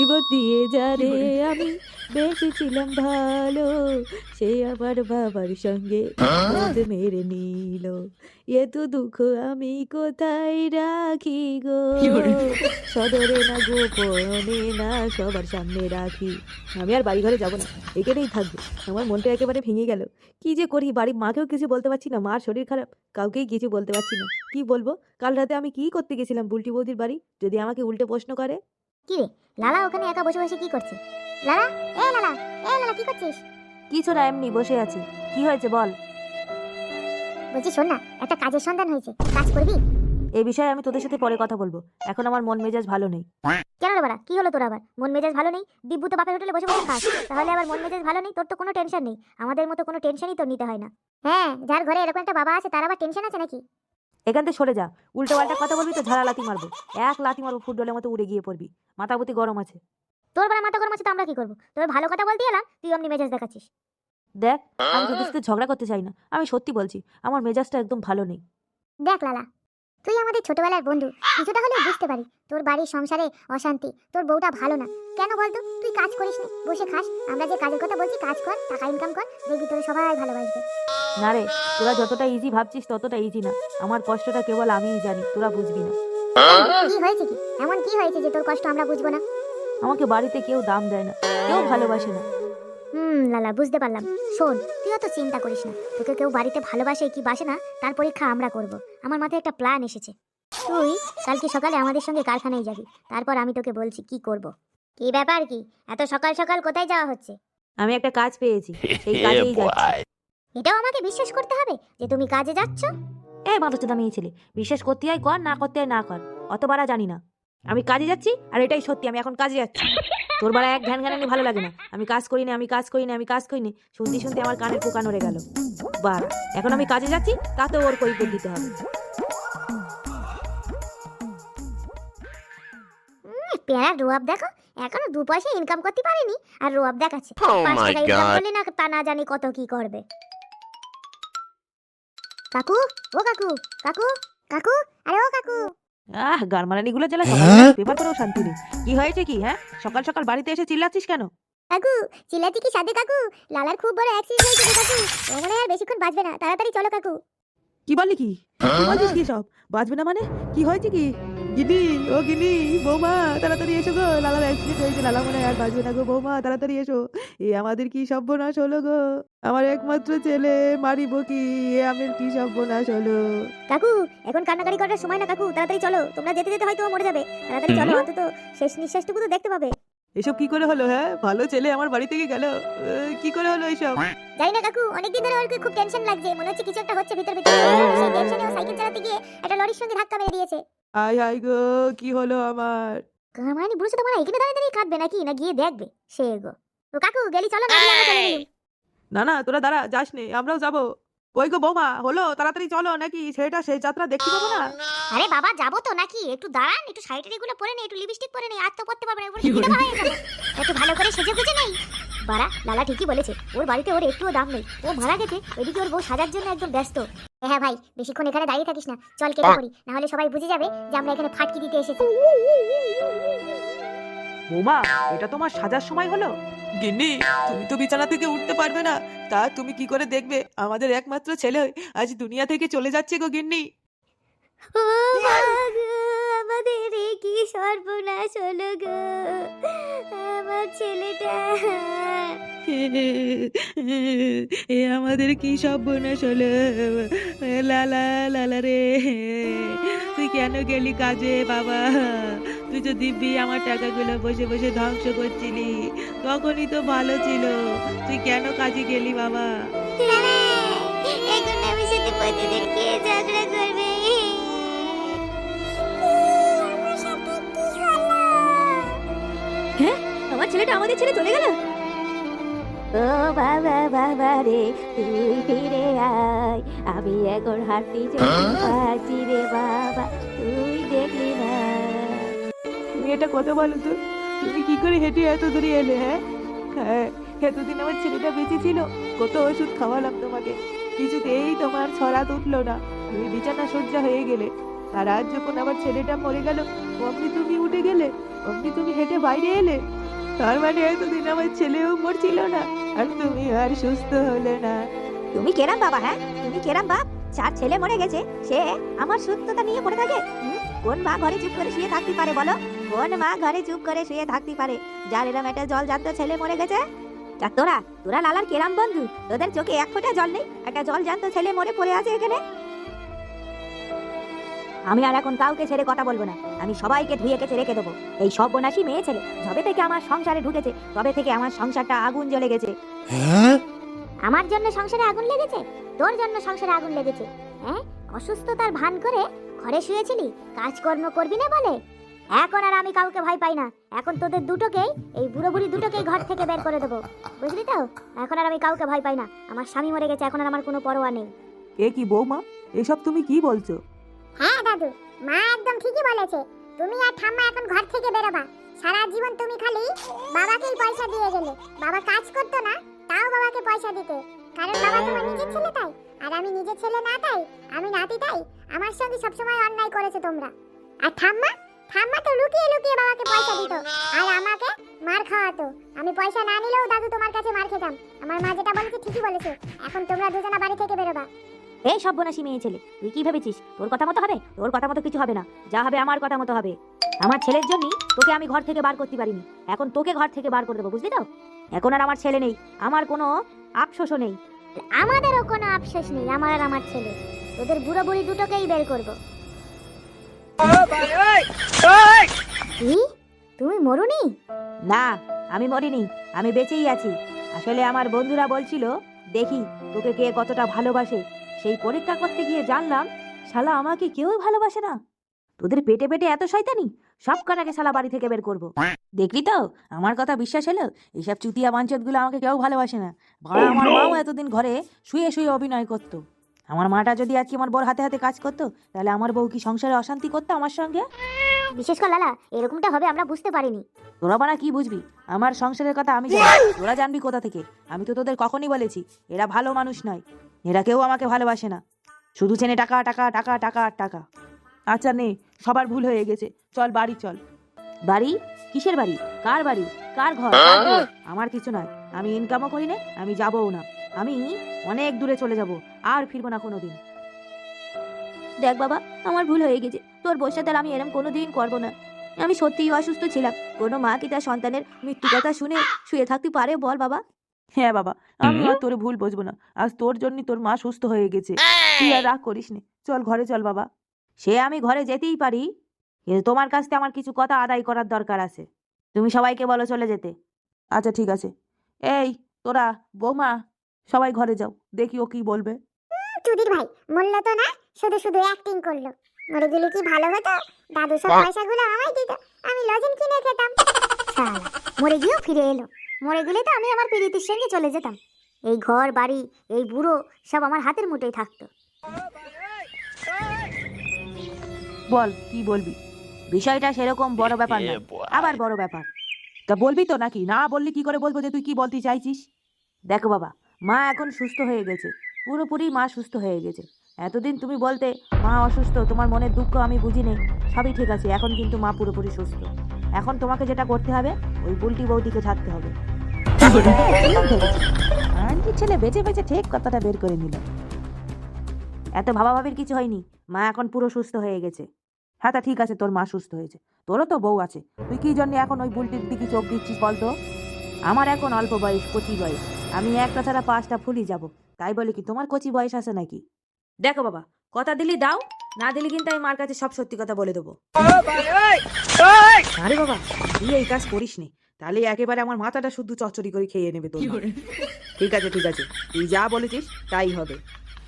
জীবন দিয়ে যা রে আমি বেশি ছিলাম ভালো। সে আমার বাবার সঙ্গে মদ মেরে নিল। এ তো দুঃখ আমি কোথায় রাখি গো? সদরে না গোপনে না সবার সামনে রাখি। আমি আর বাড়ি ঘরে যাব না এখানেই থাকব। আমার মনটা একেবারে ভেঙে গেল। কি যে করি বাড়ির মাকেও কিছু বলতে পারছি না মার শরীর খারাপ কাউকেই কিছু বলতে পারছি না। কি বলব? কাল রাতে আমি কি করতে গেছিলাম বুলটি বৌদির বাড়ি? যদি আমাকে উল্টে প্রশ্ন করে? কি রে লালা ওখানে একা বসে বসে কি করছে? লালা এ লালা এ লালা কি করছিস? কিছু না এমনি বসে আছি। কি হয়েছে বল। বলছি শোন না একটা কাজের সন্ধান হয়েছে। কাজ করবি? এই বিষয়ে আমি তোদের সাথে পরে কথা বলব। এখন আমার মন মেজাজ ভালো নেই। কেন রে বাড়া? কি হলো তোর আবার? মন মেজাজ ভালো নেই? দিব্যু তো বাপের হোটেলে বসে বসে খাস তাহলে আবার মন মেজাজ ভালো নেই? তোর তো কোনো টেনশন নেই। আমাদের মতো কোনো টেনশনই তোর নিতে হয় না। হ্যাঁ যার ঘরে এরকম একটা বাবা আছে তার আবার টেনশন আছে নাকি? এখান থেকে সরে যা। উল্টো পাল্টা কথা বলবি তো ঝাড়া লাথি মারবো। এক লাথি মারবো ফুটবলের মতো উড়ে গিয়ে পড়বি। মাথা মাথাপতি গরম আছে। তোর বেলা মাথা গরম আছে তো আমরা কি করব? তোর ভালো কথা বলতে এলাম তুই অমনি মেজাজ দেখাচ্ছিস। দেখ আমি তোদের সাথে ঝগড়া করতে চাই না। আমি সত্যি বলছি আমার মেজাজটা একদম ভালো নেই। দেখ লালা তুই আমাদের ছোটবেলার বন্ধু। কিছুটা হলেও বুঝতে পারি। তোর বাড়ির সংসারে অশান্তি তোর বউটা ভালো না। কেন বলতো? তুই কাজ করিস না। বসে খাস। আমরা যে কাজের কথা বলছি কাজ কর টাকা ইনকাম কর দেখবি তোর সবাই ভালোবাসবে। না রে তোরা যতটা ইজি ভাবছিস ততটা ইজি না। আমার কষ্টটা কেবল আমিই জানি তোরা বুঝবি না। কি হয়েছে কি? এমন কি হয়েছে যে তোর কষ্ট আমরা বুঝব না? আমাকে বাড়িতে কেউ দাম দেয় না কেউ ভালোবাসে না। হুম লালা বুঝতে পারলাম। শোন তুই অত চিন্তা করিস না। তোকে কেউ বাড়িতে ভালোবাসে কি বাসে না তার পরীক্ষা আমরা করব। আমার মাথায় একটা প্ল্যান এসেছে। তুই কালকে সকালে আমাদের সঙ্গে কারখানায় যাবি। তারপর আমি তোকে বলছি কি করব। কি ব্যাপার কি? এত সকাল সকাল কোথায় যাওয়া হচ্ছে? আমি একটা কাজ পেয়েছি। সেই কাজেই যাচ্ছি। এটাও আমাকে বিশ্বাস করতে হবে যে তুমি কাজে যাচ্ছ? এই মাথা মেয়ে ছেলে বিশ্বাস করতে হয় কর না করতে হয় না কর। অত বারা জানি না। আমি কাজে যাচ্ছি আর এটাই সত্যি আমি এখন কাজে যাচ্ছি। তোর বাড়া এক ঘ্যান ঘ্যানানি ভালো লাগে না। আমি কাজ করি না আমি কাজ করি না আমি কাজ করি না শুনতে শুনতে আমার কানের পোকা নড়ে গেল। বারা এখন আমি কাজে যাচ্ছি তাতেও ওর কৈফিয়ত দিতে হবে। পেয়ারা রোয়াব দেখো এখনও দু পয়সা ইনকাম করতে পারেনি আর রোয়াব দেখাচ্ছে। Oh পাঁচ টাকা ইনকাম করলে না তা না জানি কত কি করবে। কাকু ও কাকু কাকু কাকু আরে ও কাকু। আহ গারমারানি গুলো জ্বালা পেপার পড়েও শান্তি নেই। কি হয়েছে কি হ্যাঁ? সকাল সকাল বাড়িতে এসে চিল্লাচ্ছিস কেন? কাকু চিল্লাচ্ছি কি সাথে কাকু? লালার খুব বড় অ্যাক্সিডেন্ট হয়েছে কাকু। ও মনে হয় আর বেশিক্ষণ বাঁচবে না। তাড়াতাড়ি চলো কাকু। কি বললি কি? কি বলছিস কি সব? বাঁচবে না মানে? কি হয়েছে কি? গিনি ও গিনি বৌমা তাড়াতাড়ি এসো গো। লালার অ্যাক্সিডেন্ট হয়েছে? লালা মনে হয় আর বাঁচবে না গো বৌমা তাড়াতাড়ি এসো। এ আমাদের কি সর্বনাশ হলো গো? আমার একমাত্র ছেলে মারিব কি? এ আমার কি সর্বনাশ হলো? কাকু এখন কান্নাকাটি করার সময় না কাকু তাড়াতাড়ি চলো। তোমরা যেতে যেতে হয়তো মরে যাবে। তাড়াতাড়ি চলো অন্তত শেষ নিঃশ্বাসটুকু তো দেখতে পাবে। এসব কি করে হলো হ্যাঁ? ভালো ছেলে আমার বাড়ি থেকে গেল। কি করে হলো এসব? জানি না কাকু অনেকদিন ধরে ওর খুব টেনশন লাগছে। মনে হচ্ছে কিছু একটা হচ্ছে ভিতর ভিতর। সেই টেনশনে ও সাইকেল চালাতে গিয়ে একটা লরির সঙ্গে ধাক্কা মেরে দিয়েছে। আয় হাই গো কি হলো আমার? কামানি বুড়ো তোমার এখানে দাঁড়িয়ে দাঁড়িয়ে কাঁদবে নাকি? না গিয়ে দেখবে সে গো। ও কাকু গেলি চলো না আমরা চলে গেলুম। না না তোরা দাঁড়া যাস নে আমরাও যাব। ওই গো বৌমা হলো তাড়াতাড়ি চলো নাকি সেটা সেই যাত্রা দেখতে পাবো না? আরে বাবা যাব তো নাকি? একটু দাঁড়ান একটু শাড়ি এগুলো পরে নেই একটু লিপস্টিক পরে নেই আর তো পরতে পারবে না হয়ে একটু ভালো করে সেজে গুজে নেই। বাড়া লালা ঠিকই বলেছে ওর বাড়িতে ওর একটুও দাম নেই। ও মারা গেছে এদিকে ওর বউ সাজার জন্য একদম ব্যস্ত। হ্যাঁ ভাই বেশিক্ষণ এখানে দাঁড়িয়ে থাকিস না। চল কেটে পড়ি না হলে সবাই বুঝে যাবে যে আমরা এখানে ফাটকি দিতে এসেছি। বৌমা এটা তোমার সাজার সময় হলো? গিন্নি তুমি তো বিছানা থেকে উঠতে পারবে না। তা তুমি কি করে দেখবে? আমাদের একমাত্র ছেলে আজ দুনিয়া থেকে চলে যাচ্ছে গো গিন্নি। আমাদের কি সর্বনাশ হলো গো। আমার ছেলেটা। এ আমাদের কি সর্বনাশ হলো? লালা লালা রে। তুই কেন গেলি কাজে বাবা? তুই তো দিব্যি আমার টাকাগুলো বসে বসে ধ্বংস করছিলি। তখনই তো ভালো ছিল। তুই কেন কাজে গেলি বাবা? এখন আমার সাথে প্রতিদিন কে ঝগড়া ছেলেটা আমাদের ছেলে চলে গেল? ও বাবা বাবা রে তুই ফিরে আয়। আমি এখন হাঁটতে পারছি রে বাবা তুই দেখলি না। তুমি এটা কথা বলো তো তুমি কি করে হেঁটে এত দূরে এলে হ্যাঁ? হ্যাঁ এতদিন আমার ছেলেটা বেঁচে ছিল কত ওষুধ খাওয়ালাম তোমাকে। কিছুতেই তোমার ছড়া উঠল না তুমি বিছানা সজ্জা হয়ে গেলে। আর আজ যখন আমার ছেলেটা মরে গেল অমনি তুমি উঠে গেলে অমনি তুমি হেঁটে বাইরে এলে। তার মানে এতদিন আমার ছেলেও মরছিল না, আর তুমি আর সুস্থ হলে না। তুমি কেরাম বাবা হ্যাঁ? তুমি কেরাম বাপ, চার ছেলে মরে গেছে, সে আমার সুস্থতা নিয়ে পড়ে থাকে? কোন মা ঘরে চুপ করে শুয়ে থাকতে পারে বলো? কোন মা ঘরে চুপ করে শুয়ে থাকতে পারে? যার এরম একটা জল জানতো ছেলে মরে গেছে? তা তোরা তোরা লালার কেরাম বন্ধু, তোদের চোখে এক ফোঁটা জল নেই, একটা জল জানতো ছেলে মরে পড়ে আছে এখানে? আমি আর এখন কাউকে ছেড়ে কথা বলব না। আমি সবাইকে ধুয়ে কেচে রেখে দেবো। এই সব বোনাসি মেয়ে ছেলে যবে থেকে আমার সংসারে ঢুকেছে তবে থেকে আমার সংসারটা আগুন জ্বলে গেছে। আমার জন্য সংসারে আগুন লেগেছে? তোর জন্য সংসারে আগুন লেগেছে। হ্যাঁ? অসুস্থতার ভান করে ঘরে শুয়েছিলি? কাজকর্ম করবি না বলে? এখন আর আমি কাউকে ভয় পাই না। এখন তোদের দুটোকেই এই বুড়ো বুড়ি দুটোকেই ঘর থেকে বের করে দেবো। বুঝলি তো? এখন আর আমি কাউকে ভয় পাই না। আমার স্বামী মরে গেছে এখন আর আমার কোনো পরোয়া নেই। এ কি বৌমা? এসব তুমি কি বলছো? হ্যাঁ দাদু, মা একদম ঠিকই বলেছে। তুমি আর ঠাম্মা এখন ঘর থেকে বেরোবা। সারা জীবন তুমি খালি বাবাকেই পয়সা দিয়ে গেলে। বাবা কাজ করতো না, তাও বাবাকে পয়সা দিতে। কারণ বাবা তোমার নিজের ছেলে তাই। আর আমি নিজের ছেলে না তাই, আমি নাতি তাই, আমার সঙ্গে সবসময় অন্যায় করেছে তোমরা। আর ঠাম্মা? ঠাম্মা তো লুকিয়ে লুকিয়ে বাবাকে পয়সা দিত। আর আমাকে মার খাওয়াতো। আমি পয়সা না নিলেও দাদু তোমার কাছে মার খেতাম। আমার মা যেটা বলেছে ঠিকই বলেছে। এখন তোমরা দুজনা বাড়ি থেকে বেরোবা। এই সব বোনাসি মেয়ে ছেলে তুই কি ভেবেছিস? তোর কথা মতো হবে? তোর কথা মতো কিছু হবে না। যা হবে আমার কথা মতো হবে। আমার ছেলের জন্যই তোকে আমি ঘর থেকে বার করতে পারিনি। এখন তোকে ঘর থেকে বার করে দেবো বুঝলি তো? এখন আর আমার ছেলে নেই। আমার কোনো আফসোসও নেই। আমাদেরও কোনো আফসোস নেই আমার আর আমার ছেলে। তোদের বুড়ো বুড়ি দুটোকেই বের করব। কি? তুমি মরুনি? না আমি মরিনি। আমি বেঁচেই আছি। আসলে আমার বন্ধুরা বলছিল দেখি তোকে কে কতটা ভালোবাসে। সেই পরীক্ষা করতে গিয়ে জানলাম শালা আমাকে কেউ ভালোবাসে না। তোদের পেটে পেটে এত শয়তানি সব কটাকে শালা বাড়ি থেকে বের করব। দেখলি তো? আমার কথা বিশ্বাস হলো এইসব চুতিয়া বাঞ্চতগুলো আমাকে কেউ ভালোবাসে না। ভাড়া আমার মাও এতদিন ঘরে শুয়ে শুয়ে অভিনয় করতো। আমার মাটা যদি আজকে আমার বর হাতে হাতে কাজ করতো তাহলে আমার বউ কি সংসারে অশান্তি করতো আমার সঙ্গে? বিশেষ করে লালা এরকমটা হবে আমরা বুঝতে পারিনি। তোরা বানা কি বুঝবি? আমার সংসারের কথা আমি জানি। তোরা জানবি কোথা থেকে? আমি তো তোদের কখনই বলেছি এরা ভালো মানুষ নয়। এরা কেউ আমাকে ভালোবাসে না। শুধু চেনে টাকা টাকা টাকা টাকা আর টাকা। আচ্ছা নে সবার ভুল হয়ে গেছে। চল বাড়ি চল। বাড়ি? কিসের বাড়ি? কার বাড়ি? কার ঘর? আমার কিছু নয়। আমি ইনকামও করি না আমি যাবও না। আমি অনেক দূরে চলে যাব আর ফিরবো না কোনোদিন। দেখ বাবা আমার ভুল হয়ে গেছে। তোর বসে আর আমি এরম কোনো দিন করব না। আমি সত্যিই অসুস্থ ছিলাম। কোনো মা কি তার সন্তানের মৃত্যু কথা শুনে শুয়ে থাকতে পারে বল বাবা। হ্যাঁ বাবা আমি আর তোর ভুল বুঝব না। আজ তোর জন্য তোর মা সুস্থ হয়ে গেছে। তুই আর রাগ করিস নে। চল ঘরে চল বাবা। সে আমি ঘরে যেতেই পারি কিন্তু তোমার কাছ থেকে আমার কিছু কথা আদায় করার দরকার আছে। তুমি সবাইকে বলো চলে যেতে। আচ্ছা ঠিক আছে। এই তোরা বৌমা সবাই ঘরে যাও। দেখি ও কি বলবে। চুদির ভাই মূল্য তো না শুধু শুধু অ্যাক্টিং করল। মরে গেলে কি ভালো হতো? দাদু সব পয়সাগুলো আমায় দিত আমি লজেন কিনে খেতাম। মরে গিয়েও ফিরে এলো। মরে গেলে তো আমি আমার পীড়িতির সঙ্গে চলে যেতাম। এই ঘর বাড়ি এই বুড়ো সব আমার হাতের মুঠোয় থাকতো। বল কি বলবি? বিষয়টা সেরকম বড় ব্যাপার না আবার বড় ব্যাপার। তা বলবি তো নাকি? না বললি কি করে বলব যে তুই কি বলতে চাইছিস? দেখো বাবা মা এখন সুস্থ হয়ে গেছে। পুরোপুরি মা সুস্থ হয়ে গেছে। এতদিন তুমি বলতে মা অসুস্থ তোমার মনের দুঃখ আমি বুঝি নেই সবই ঠিক আছে এখন কিন্তু মা পুরোপুরি সুস্থ। এখন তোমাকে যেটা করতে হবে ওই বুলটি বৌদিকে ছাড়তে হবে। আন্টির ছেলে বেঁচে বেঁচে ঠিক কথাটা বের করে নিল। এত ভাবা ভাবাভাবির কিছু হয়নি। মা এখন পুরো সুস্থ হয়ে গেছে। হ্যাঁ তা ঠিক আছে তোর মা সুস্থ হয়েছে। তোরও তো বউ আছে। তুই কি জন্য এখন ওই বুলটির দিকে চোখ দিচ্ছিস বলতো? আমার এখন অল্প বয়স কচি বয়স। আমি একটা ছাড়া পাঁচটা ফুলি যাব। তাই বলে কি তোমার কচি বয়স আছে নাকি? দেখো বাবা কথা দিলি দাও। না দিলে কিন্তু আমি মার কাছে সব সত্যি কথা বলে দেবো। আরে বাবা তুই এই কাজ করিস নি তাহলে একেবারে আমার মাথাটা শুধু চচ্চড়ি করে খেয়ে নেবে তোর ঠিক আছে ঠিক আছে। তুই যা বলেছিস তাই হবে।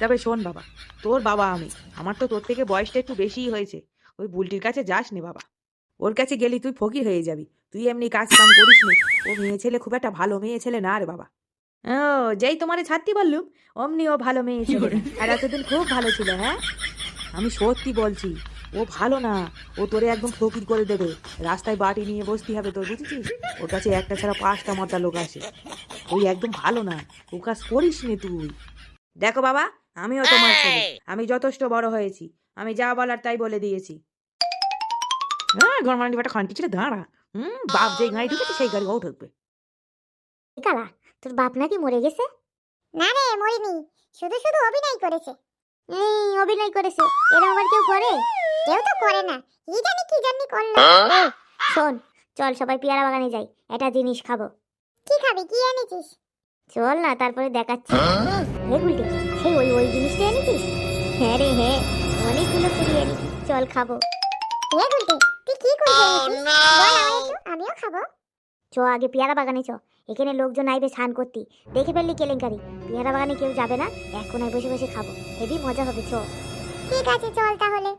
তবে শোন বাবা তোর বাবা আমি। আমার তো তোর থেকে বয়সটা একটু বেশিই হয়েছে। ওই বুলটির কাছে যাস নি বাবা। ওর কাছে গেলি তুই ফকির হয়ে যাবি। তুই এমনি কাজ কাম করিস নি ও মেয়ে ছেলে খুব একটা ভালো মেয়ে ছেলে না রে বাবা। ও যেই তোমারে ছাড়তে বললুম অমনি ও ভালো মেয়ে ছিল। আর এতদিন খুব ভালো ছিল হ্যাঁ? আমি সত্যি বলছি ও ভালো না ও তোরে একদম ফকির করে দেবে। রাস্তায় বাটি নিয়ে বসতে হবে তোর বুঝেছিস? ওর কাছে একটা ছাড়া পাঁচটা মর্দা লোক আসে ওই একদম ভালো না ও কাজ করিস নি তুই। দেখো বাবা আমিও তোমার ছেলে। আমি যথেষ্ট বড় হয়েছি। আমি যা বলার তাই বলে দিয়েছি। হ্যাঁ গরমানি বেটা খানটি ছিল দাঁড়া। হুম বাপ যে গাড়ি ঢুকেছে সেই গাড়ি ও ঢুকবে। কালা তোর বাপ নাকি মরে গেছে? না রে মরিনি। শুধু শুধু অভিনয় করেছে। অভিনয় করেছে। এরকম আবার কেউ করে? কেউ তো করে না। কি জানি কি জানি করল। ও, শোন চল সবাই পেয়ারা বাগানে যাই। একটা জিনিস খাব। কি খাবি? কি এনেছিস? চল না তারপরে দেখাচ্ছি। হে গুলটে সেই ওই ওই জিনিসটা এনেছিস? হ্যাঁ রে হ্যাঁ অনেকগুলো কুড়িয়ে এনেছি। চল খাব। হে গুলটে তুই কি আমায় একটু আমিও খাব। চ আগে পেয়ারা বাগানে চ। এখানে লোকজন আইবে স্নান করতে। দেখে ফেললি কেলেঙ্কারি। পেয়ারা বাগানে কেউ যাবে না? এক কোনায় বসে বসে খাব। হেভি মজা হবে চ ঠিক আছে, চল তাহলে।